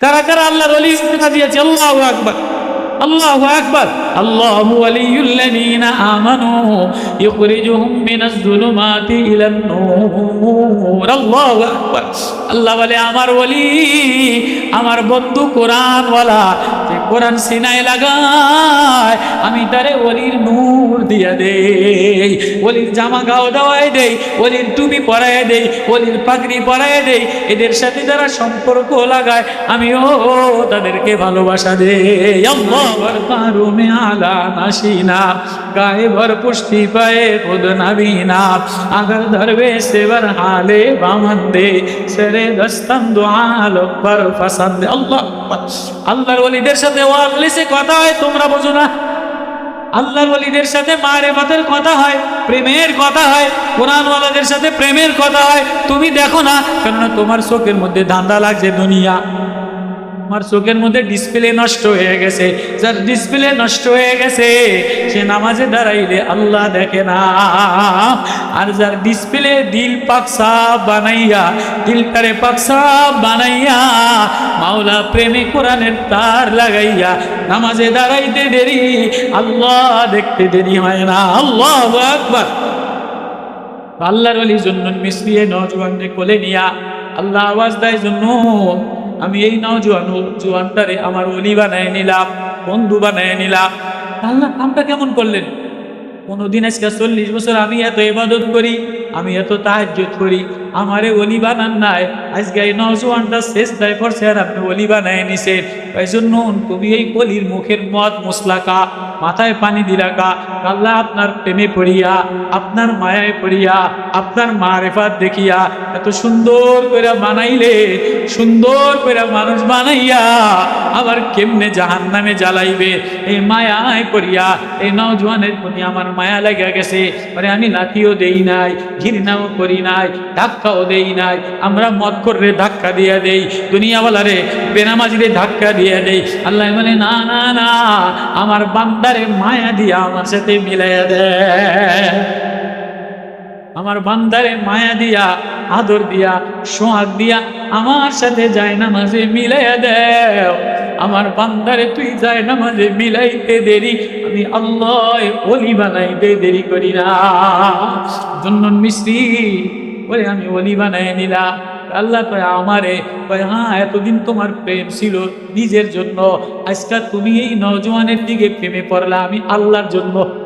কারা কারা আল্লাহর অলি কথা দিয়েছে? আল্লাহ আকবার। আল্লাহ আকবার। আল্লাহু ওয়ালিয়ুল্লাযীনা আমানু ইখরিজুহুম মিনাজ যুলুমাতি ইলান নূর। আল্লাহু আকবার। আল্লাহ বলে, আমার ওলি, আমার বন্ধু কোরআন ওয়ালা কোরআন সিনায় লাগায়, আমি তারে ওলির নূর দিয়া দেই, ওলির জামা গাও দেওয়াই দেই, ওলির টুপি পরাই দেই, ওলির পাগড়ি পরাই দেই, এদের সাথে যারা সম্পর্ক লাগায় আমি ও তাদেরকে ভালোবাসা দেই। অম্মর পারুমে আলা নাসিনা গায়ে ভর পুষ্টি পায়ে খুদ নাবিনা আগর ধরবে সেবার হালে বামন্দে, সেরে দস্তম দোয়াল পর ফসন্দে। আল্লাহ আল্লাহর ওলিদের সাথে ওয়ারলেসে কথা হয়, তোমরা বোঝো না। আল্লাহ ওলিদের সাথে মারেফাতের কথা হয়, প্রেমের কথা হয়, কোরআনওয়ালাদের সাথে প্রেমের কথা হয়, তুমি দেখো না, কেননা তোমার চোখের মধ্যে ধান্দা লাগছে দুনিয়া। আমার চোখের মধ্যে ডিসপ্লে নষ্ট হয়ে গেছে। যার ডিসপ্লে নষ্ট হয়ে গেছে, সে নামাজে দাঁড়াইলে আল্লাহ দেখে না। আর যার ডিসপ্লে দিল পাকসা বানাইয়া, দিলটারে পাকসা বানাইয়া, মাওলা প্রেমে কোরআনের তার লাগাইয়া নামাজে দাঁড়াইতে দেরি, আল্লাহ দেখতে দেরি হয় না। আল্লাহ আকবার। আল্লাহর অলির জন্য মিশিয়ে নজওয়ানকে কোলে নিয়া আল্লাহ আওয়াজ দেয় জন্য আমি এই নাও নজওয়ান জোয়ানটারে আমার অলি বানায় নিলাম, বন্ধু বানায় নিলাম। আল্লাহ কামটা কেমন করলেন? কোনোদিন আজকে চল্লিশ বছর আমি এত ইবাদত করি, আমি এত তাহাজ্জুদ করি, আমারে অলি বানান নাই। আজকে এই নজওয়ানটা শেষ দায় পড়ছে আর আপনি অলি বানায় নিছেন। তাই জন্য তুমি এই অলির মুখের মদ মশলা কা মাথায় পানি দিলা কা আল্লাহ আপনার প্রেমে পড়িয়া, আপনার মায়ায় পড়িয়া, আপনার মারেফাত দেখিয়া, এত সুন্দর করে বানাইলে, সুন্দর করে মানুষ বানাইয়া, আবার কেমনে জাহান নামে জ্বালাইবে? এই মায়ায় পড়িয়া, এই নজওয়ানের প্রতি আমার মায়া লাগা গেছে। মানে আমি লাথিও দেই নাই, ঘৃণাও করি নাই, ধাক্কাও দেই নাই। আমরা মদ করে ধাক্কা দিয়া দেই, দুনিয়াওয়ালারে বেনামাজিরে ধাক্কা দিয়া দেই। আল্লাহ বলে, না না না, আমার বান্দারে মায়া দিয়া আমার সাথে মিলাইয়া দে। আমার বান্দারে মায়া দিয়া, আদর দিয়া, সোহাগ দিয়া আমার সাথে যায় না মাঝে মিলাইয়া দেও আমার বান্দারে তুই যায় না মাঝে মিলাইতে দেরি, আমি আল্লাহ অলি বানাইতে দেরি করি না। জন্য মিস্ত্রি বলে আমি অলি বানাই নিলাম। আল্লাহ কয়, আমারে কয় হ্যাঁ এতদিন তোমার প্রেম ছিল নিজের জন্য। আজকাল তুমি এই নজওয়ানের দিকে প্রেমে পড়লা, আমি আল্লাহর জন্য।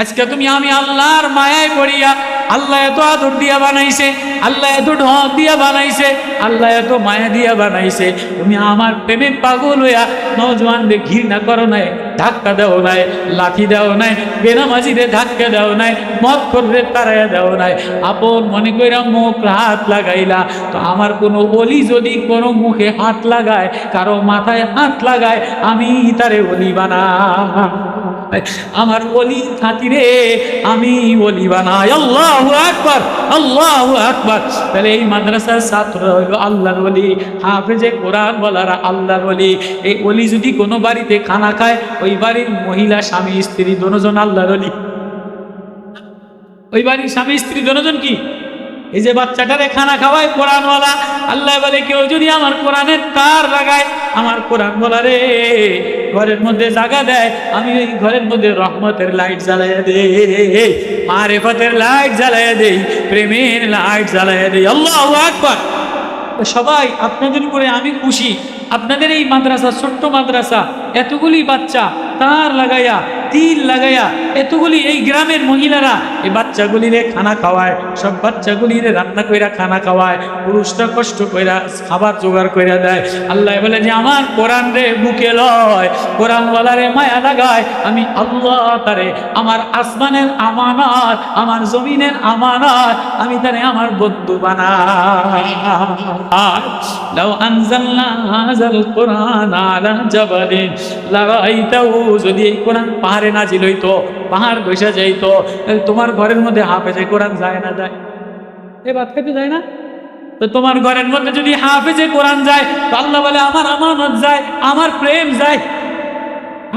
আজকে তুমি আমি আল্লাহর মায়ায় পড়িয়া আল্লাহ এত আদর দিয়া বানাইছে, আল্লাহ এত ঢক দিয়া বানাইছে, আল্লাহ এত মায়া দিয়া বানাইছে। তুমি আমার প্রেমে পাগল হইয়া নজওয়ানরে ঘৃণা করো নাই, ধাক্কা দেও নাই, লাঠি দেও নাই বেনামাজিরে ধাক্কা দেও নাই মদ করলে তারাইয়া দেও নাই। আপন মনে কইরা মুখ হাত লাগাইলা, তো আমার কোনো অলি যদি কোনো মুখে হাত লাগায়, কারও মাথায় হাত লাগায়, আমি তারে অলি বানা আমার অলি খাতিরে আমি অলি বানাই। আল্লাহ আকবার আল্লাহ আকবার। তাহলে এই মাদ্রাসার ছাত্র হইল আল্লাহর অলি হাফেজে কোরআন বলারা আল্লাহর অলি এই অলি যদি কোনো বাড়িতে খানা খায়, ওই বাড়ির মহিলা, স্বামী, স্ত্রী, দুজন আল্লাহর অলি ওই বাড়ির স্বামী, স্ত্রী, দুজন কি? এই যে বাচ্চাটারে খানা খাওয়ায় কোরআনওয়ালা, আল্লাহ বলে, কেউ যদি আমার কোরআনের তার লাগায়, আমার কোরআন বলা রে ঘরের মধ্যে জাগা দেয়, আমি ওই ঘরের মধ্যে রহমতের লাইট জ্বালাইয়া দেই, মারেফতের লাইট জ্বালাইয়া দেই, প্রেমের লাইট জ্বালাইয়া দেই। আল্লাহ আকবার। সবাই, আপনাদের উপরে আমি খুশি। আপনাদের এই মাদ্রাসা, ছোট্ট মাদ্রাসা, এতগুলি বাচ্চা তার লাগাইয়া তিল লাগাইয়া এতগুলি এই গ্রামের মহিলারা এই বাচ্চাগুলিরে খানা খাওয়ায়, সব বাচ্চাগুলিরে রান্না কইরা খানা খাওয়ায়, পুরুষরা কষ্ট কইরা খাবার জোগাড় কইরা দেয়। আল্লাহ বলে, যে আমার কোরআন রে বুকে লয় কোরআন বলারে মায়া লাগায়, আমি আল্লাহ তারে আমার আসমানের আমানত, আমার জমিনের আমানত, আমি তারে আমার বন্ধু হাযাল কুরআন যদি কোরআন পাহাড়ে নাজিল হইতো, পাহাড় বসে যাইতো তোমার ঘরের মধ্যে হাফেজে কোরআন যায় না, যায়। এ বাদ খেতে যায় না। তো তোমার ঘরের মধ্যে যদি হাফেজে কোরআন যায়, তো আল্লাহ বলে, আমার আমানত যায়, আমার প্রেম যায়,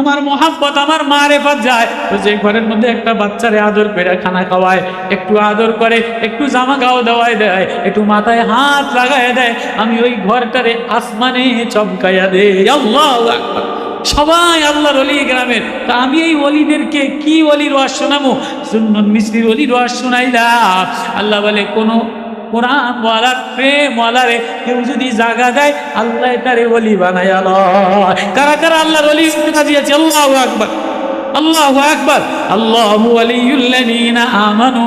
আমার মোহাব্বত, আমার মারেফত যায়। তো যে ঘরের মধ্যে একটা বাচ্চারে আদর করে খানা খাওয়ায়, একটু আদর করে, একটু জামা গাও দেওয়ায় দেয়, একটু মাথায় হাত লাগায় দেয়, আমি ওই ঘরটারে আসমানে চমকাইয়া দে আল্লাহ আকবার। সবাই আল্লাহর অলি গ্রামের। তা আমি এই অলিদেরকে কি অলি ওয়াজ শোনাবো? সুন্দর মিস্ত্রির অলির শোনাই শোনাইলাম আল্লাহ বলে, কোনো কোরআন ওয়ালার প্রেম ওয়ালারে কেউ যদি জাগা দেয়, আল্লাহ তারে অলি বানায় কারা কারা আল্লাহর অলি দিয়েছে আল্লাহ আকবার। আল্লাহু আকবার। আল্লাহু ওয়ালিয়ুল্লাযীনা আমানু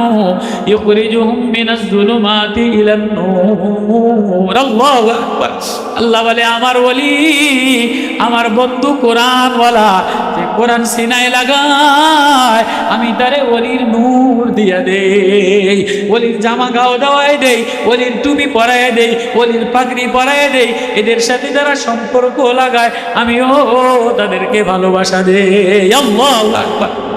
ইখরিজুহুম মিনাজ যুলুমাতি ইলান নূর। আল্লাহু আকবার। আল্লাহ বলে, আমার ওলি আমার বন্ধু কোরআন ওয়ালা যে কোরআন সিনায় লাগায়, আমি তারে অলির নূর দিয়া দেই অলির জামা গাও দেওয়াই দেই অলির টুপি পরায় দেই অলির পাগড়ি পরায় দেই, এদের সাথে যারা সম্পর্ক লাগায়, আমিও তাদেরকে ভালোবাসা দেই। আল্লাহু আকবার।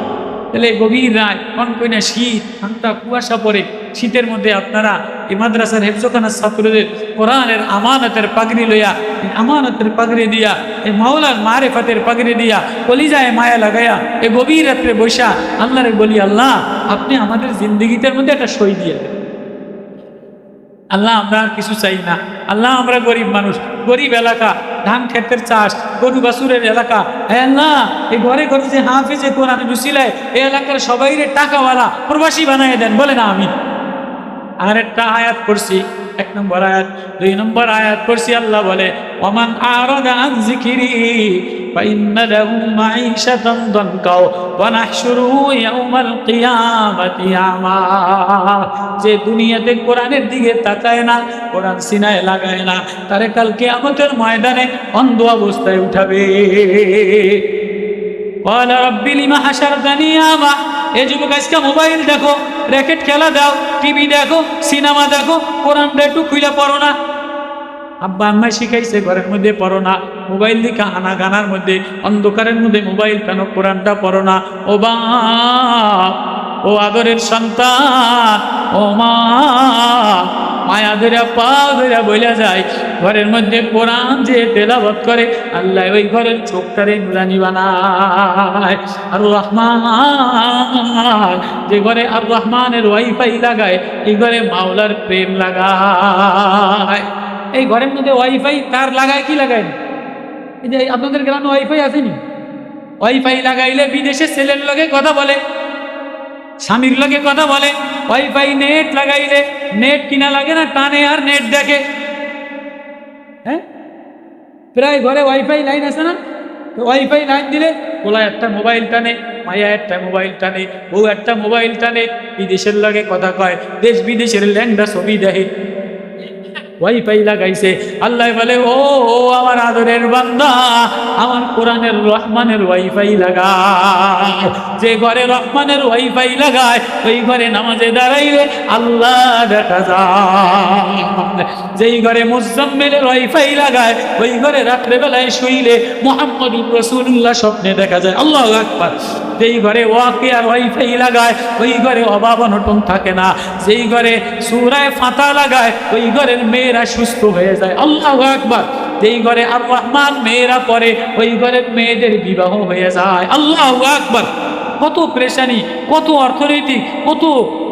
তাহলে গভীর রায় কনকইনা শীত ঠান্ডা কুয়াশা পরে শীতের মধ্যে আপনারা এই মাদ্রাসার হেফজখানার ছাত্রদের কোরআনের আমানতের পাগড়ি লইয়া আমানতের পাগড়ি দিয়া, এই মাওলার মারেফাতের পাগড়ি দিয়া, কলিজায় মায়া লাগাইয়া, এই গভীর রাত্রে বৈশা আল্লাহরে বলি, আল্লাহ, আপনি আমাদের জিন্দগিতের মধ্যে একটা সই দিয়ে দেন। আল্লাহ, আমরা আর কিছু চাই না। আল্লাহ, আমরা গরিব মানুষ। গরিব এলাকা ধান ক্ষেতের চাষ, গরু বাসুরের এলাকা। হ্যাঁ না এই ঘরে ঘরে যে হাফিজে কোরআন রুসিলায় এই এলাকার সবাই রে টাকাওয়ালা প্রবাসী বানাই দেন বলে না আমি আর একটা আয়াত করছি এক নম্বর আয়াত, দুই নম্বর আয়াত করছি আল্লাহ বলে, ওমান আর فإن له معيشة ضنكا ونحشره يوم القيامة أعمى যে দুনিয়াতে কোরআনের দিকে তাকায় না কোরআন সিনায় লাগায় না তারে কালকে আমাদের ময়দানে অন্ধ অবস্থায় উঠাবে قال رب لما حشرتني أعمى এ যুবক আজকে মোবাইল দেখো র্যাকেট খেলা দাও টিভি দেখো সিনেমা দেখো কোরআনটা একটু খুলে পড়ো না আব্বা আম্মাই শিখাইছে, ঘরের মধ্যে পড়ো না। মোবাইল দিকে আনা গানার মধ্যে, অন্ধকারের মধ্যে মোবাইল কেন? কোরআনটা পড়ো না। ও বা ও আদরের সন্তান, ও মা, মায়া ধরে পা ধরে বইলা যায়। ঘরের মধ্যে কোরআন যে তেলাবত করে, আল্লাহ ওই ঘরের চোখটারে নুরানি বানায়। আর রহমান, যে ঘরে আর রহমানের ওয়াইফাই লাগায়, এই ঘরে মাওলার প্রেম লাগায়। এই ঘরের মধ্যে ওয়াইফাই তার লাগায়, কি লাগায়? এই যে আপনাদের গ্রামে ওয়াইফাই আসেনি? ওয়াইফাই লাগাইলে বিদেশে ছেলের লগে কথা বলে, স্বামীর লগে কথা বলে ওয়াইফাই নেট লাগাইলে নেট কিনা লাগে না, টানে আর নেট দেখে। হ্যাঁ? প্রায় ঘরে ওয়াইফাই লাইন আছে না? তো ওয়াইফাই লাইন দিলে ওলা একটা মোবাইল টানে, মায়া একটা মোবাইল টানে, বউ একটা মোবাইল টানে, বিদেশের লগে কথা কয় দেশ বিদেশের ল্যাংডা ছবি দেখে। ওয়াইফাই লাগাইছে আল্লাহ বলে, ও ও, আমার আদরের বান্দা, আমার কোরআনের রহমানের ওয়াইফাই লাগায় যে ঘরে রহমানের ওয়াইফাই লাগায় ওই ঘরে নামাজে দাঁড়াইলে আল্লাহ দেখা যায়। যেই ঘরে মুজাম্মেলের ওয়াইফাই লাগায়, ওই ঘরে রাত্রেবেলায় শুইলে মোহাম্মদুর রসুল্লাহ স্বপ্নে দেখা যায়। আল্লাহ আকবার। যেই ঘরে ওয়াকে আর ওয়াইফাই লাগায়, ওই ঘরে অভাব অনটন থাকে না। যেই ঘরে সুরায় ফাতা লাগায়, ওই ঘরের মেয়েরা সুস্থ হয়ে যায়। আল্লাহ আকবার। যেই ঘরে আর রহমান মেয়েরা পরে ওই ঘরের মেয়েদের বিবাহ হয়ে যায়। আল্লাহ আকবার। কত প্রেশানি, কত অর্থনৈতিক, কত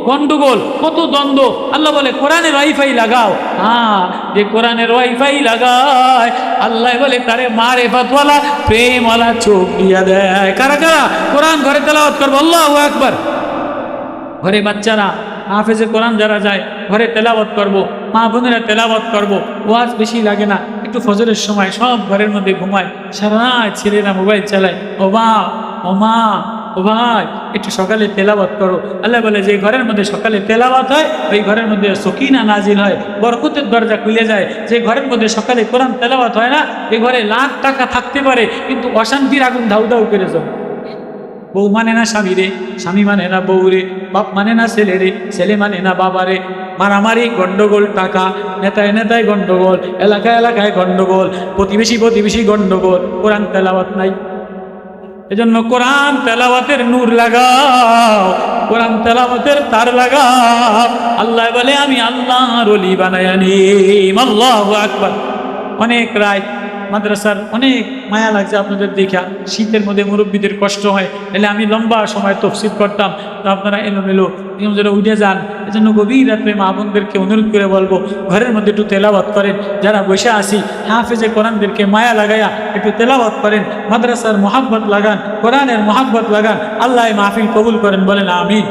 গন্ডগোল, কত দ্বন্দ্ব। আল্লাহ বলে, কোরআনের ওয়াইফাই লাগাও। হ্যাঁ যে কোরআনের ওয়াইফাই লাগায়, আল্লাহ বলে, তারে মারে ফাতওয়ালা প্রেমওয়ালা চোখ দিয়া দেয়। কারা কারা? কোরআন ঘরে তেলাওয়াত করব, আল্লাহ একবার ঘরে বাচ্চারা, হাফেজে কোরআন যারা যায়, ঘরে তেলাওয়াত করব, মা বোনেরা তেলাওয়াত করব, ওয়াজ বেশি লাগে না, একটু ফজরের সময় সব ঘরের মধ্যে ঘুমায়, সারা ছেলেরা মোবাইল চালায়, ও মা ও মা ও ভাই, একটু সকালে তেলাওয়াত করো। আল্লাহ বলে, যে ঘরের মধ্যে সকালে তেলাওয়াত হয়, ওই ঘরের মধ্যে সকিনা নাজিল হয়, বরকতের দরজা খুলে যায়। যে ঘরের মধ্যে সকালে কোরআন তেলাওয়াত হয় না এই ঘরে লাখ টাকা থাকতে পারে, কিন্তু অশান্তির আগুন ধাউ ধাউ করে যাবে বউ মানে না স্বামী রে, স্বামী মানে না বউ রে, বাপ মানে না ছেলে রে, ছেলে মানে না বাবা রে। মারামারি, গন্ডগোল, টাকা, নেতায় নেতায় গন্ডগোল, এলাকায় এলাকায় গন্ডগোল, প্রতিবেশী প্রতিবেশী গন্ডগোল, কোরআন তেলাওয়াত নাই। এজন্য কোরআন তেলাওয়াতের নূর লাগাও, কোরআন তেলাওয়াতের তার লাগাও। আল্লাহ বলে, আমি আল্লাহর অলি বানায় আনি আল্লাহ আকবার। অনেক রায় মাদ্রাসার অনেক মায়া লাগছে আপনাদের দেখা। শীতের মধ্যে মুরব্বীদের কষ্ট হয় তাহলে আমি লম্বা সময় তফসিল করতাম। তো আপনারা এলোমেলো এরকম যেন উঠে যান। এজন্য গভীর রাত্রে মা বোনদেরকে অনুরোধ করে বলব, ঘরের মধ্যে একটু তেলাওয়াত করেন। যারা বসে আসি হাফেজে কোরআনদেরকে মায়া লাগাইয়া একটু তেলাওয়াত করেন। মাদ্রাসার মোহাব্বত লাগান, কোরআনের মোহাব্বত লাগান। আল্লাহ মাহফিল কবুল করেন, বলেন আমিন।